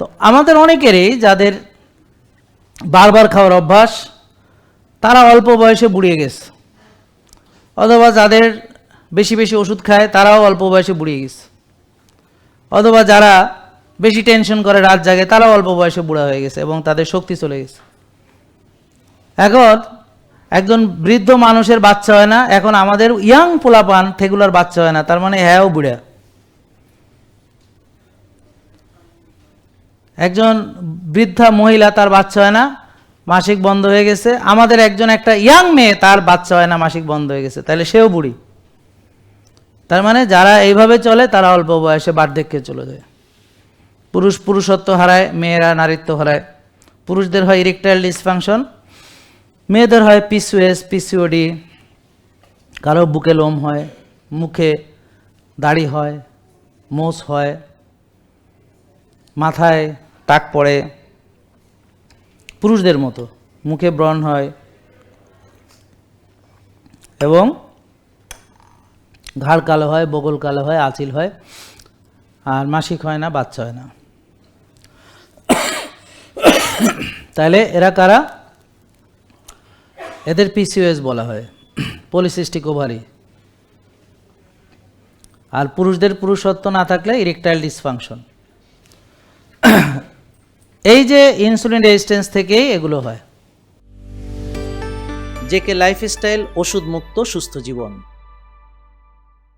তো আমাদের অনেকেরই যাদের বারবার খাওয়ার অভ্যাস, তারা অল্প বয়সে বুড়িয়ে গেছে। অথবা যাদের বেশি বেশি ওষুধ খায়, তারাও অল্প বয়সে বুড়িয়ে গেছে। অথবা যারা বেশি টেনশন করে, রাত জাগে, তারাও অল্প বয়সে বুড়া হয়ে গেছে এবং তাদের শক্তি চলে গেছে। এখন একজন বৃদ্ধ মানুষের বাচ্চা হয় না, এখন আমাদের ইয়াং পোলাপান থেগুলার বাচ্চা হয় না, তার মানে হ্যাঁও বুড়া। একজন বৃদ্ধা মহিলা, তার বাচ্চা হয় না, মাসিক বন্ধ হয়ে গেছে। আমাদের একজন একটা ইয়াং মেয়ে, তার বাচ্চা হয় না, মাসিক বন্ধ হয়ে গেছে। তাহলে সেও বুড়ি। তার মানে যারা এইভাবে চলে, তারা অল্প বয়সে বার্ধক্যে চলে যায়। পুরুষ পুরুষত্ব হারায়, মেয়েরা নারীত্ব হারায়। পুরুষদের হয় ইরেকটাইল ডিসফাংশন মেয়েদের হয় পিসিওএস পিসিওডি কারও বুকে লোম হয়, মুখে দাড়ি হয়, মোষ হয়, মাথায় টাক পড়ে। পুরুষদের মতো, মুখে ব্রণ হয় এবং ঘাড় কালো হয়, বগল কালো হয়, আঁচিল হয়, আর মাসিক হয় না, বাচ্চা হয় না। তাহলে এরা কারা? এদের পিসিওএস বলা হয় পলিসিস্টিক ওভারি আর পুরুষদের পুরুষত্ব না থাকলে ইরেকটাইল ডিসফাংশন এই যে ইনসুলিন রেজিস্ট্যান্স থেকেই এগুলো হয়। জেকে লাইফস্টাইল ওষুধ মুক্ত সুস্থ জীবন।